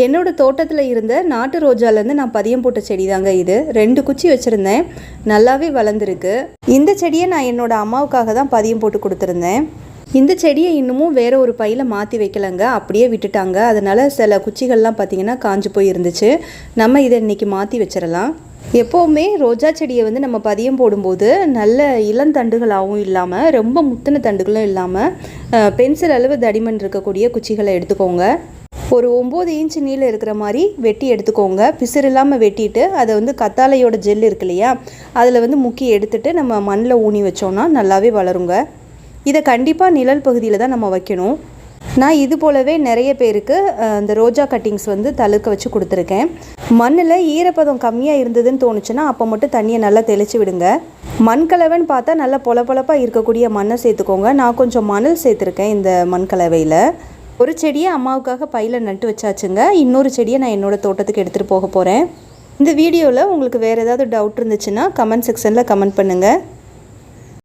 என்னோடய தோட்டத்தில் இருந்த நாட்டு ரோஜாலேருந்து நான் பதியம் போட்ட செடி தாங்க இது. ரெண்டு குச்சி வச்சுருந்தேன். நல்லாவே வளர்ந்துருக்கு. இந்த செடியை நான் என்னோடய அம்மாவுக்காக தான் பதியம் போட்டு கொடுத்துருந்தேன். இந்த செடியை இன்னமும் வேற ஒரு பையில் மாற்றி வைக்கலங்க. அப்படியே விட்டுட்டாங்க. அதனால் சில குச்சிகள்லாம் பார்த்திங்கன்னா காஞ்சு போய் இருந்துச்சு. நம்ம இதை இன்றைக்கி மாற்றி வச்சிடலாம் எப்போவுமே ரோஜா செடியை வந்து நம்ம பதியம் போடும்போது நல்ல இளந்தண்டுகளாகவும் இல்லாமல் ரொம்ப முத்தின தண்டுகளும் இல்லாமல் பென்சில் அளவு தடிமன் இருக்கக்கூடிய குச்சிகளை எடுத்துக்கோங்க. ஒரு ஒம்பது இன்ச் நீளம் இருக்கிற மாதிரி வெட்டி எடுத்துக்கோங்க. பிசிறு இல்லாமல் வெட்டிட்டு அதை வந்து கத்தாழையோட ஜெல் இருக்கு இல்லையா? அதில் வந்து முக்கி எடுத்துட்டு நம்ம மண்ணில் ஊனி வச்சோம்னா நல்லாவே வளருங்க. இதை கண்டிப்பாக நிழல் பகுதியில் தான் நம்ம வைக்கணும். நான் இது போலவே நிறைய பேருக்கு இந்த ரோஜா கட்டிங்ஸ் வந்து தழுக்க வச்சு கொடுத்துருக்கேன். மண்ணில் ஈரப்பதம் கம்மியாக இருந்ததுன்னு தோணுச்சுன்னா அப்போ மட்டும் தண்ணியை நல்லா தெளித்து விடுங்க. மண் கலவைன்னு பார்த்தா நல்லா பொலப்பொலப்பாக இருக்கக்கூடிய மண்ணை சேர்த்துக்கோங்க. நான் கொஞ்சம் மணல் சேர்த்துருக்கேன் இந்த மண் கலவையில். ஒரு செடியை அம்மாவுக்காக பையில் நட்டு வச்சாச்சுங்க. இன்னொரு செடியை நான் என்னோட தோட்டத்துக்கு எடுத்துகிட்டு போக போகிறேன் இந்த வீடியோவில் உங்களுக்கு வேறு ஏதாவது டவுட் இருந்துச்சுன்னா கமெண்ட் செக்ஷனில் கமெண்ட் பண்ணுங்கள்